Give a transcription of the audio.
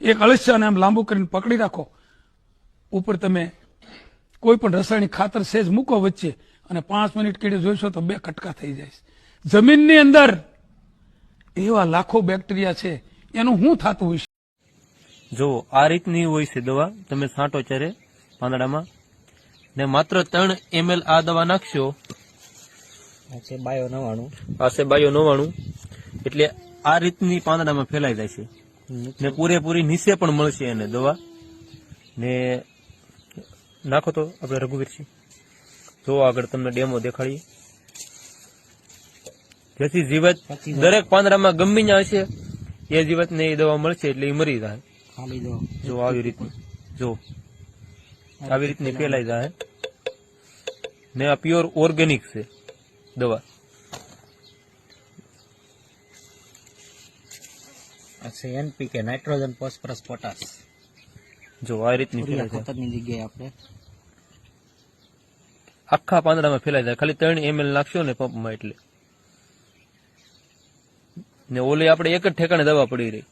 એક અળસિયાને આમ લાંબુ કરીને પકડી રાખો. ઉપર તમે કોઈ પણ રાસાયણિક ખાતર સેજ મૂકો વચ્ચે અને પાંચ મિનિટ કીડે જોઈશો તો બે કટકા થઈ જાય. જમીનની અંદર એવા લાખો બેક્ટેરિયા છે એનું શું થતું હોય છે જો આ રીતની હોય છે દવા તમે છાંટો ત્યારે પાંદડામાં. ને માત્ર ત્રણ એમએલ આ દવા નાખશો. આ બાયો નવાણું પાસે બાયો નવાણું એટલે આ રીતની પાંદડામાં ફેલાઈ જાય છે. ને પૂરેપૂરી નિશે પણ મળશે એને દવા. ને નાખો તો આપણે રઘુવીરસિંહ જો આગળ તમને ડેમો દેખાડીએ. જેથી જીવત દરેક પાંદડામાં ગમી ત્યાં હશે એ જીવતને એ દવા મળશે એટલે એ મરી જાય. જો આવી રીતની જો આવી રીતની ફેલાઈ જાય. ને આ પ્યોર ઓર્ગેનિક છે દવા. છે એનપીકે નાઇટ્રોજન ફોસ્ફરસ પોટાશ જો આ રીતની ખાતરની જગ્યાએ આપણે. આખા પાંદડામાં ફેલાઈ જાય ખાલી ત્રણ એમએલ નાખશો ને પંપમાં એટલે. ને ઓલી આપણે એક જ ઠેકાણે દવા પડી રહી.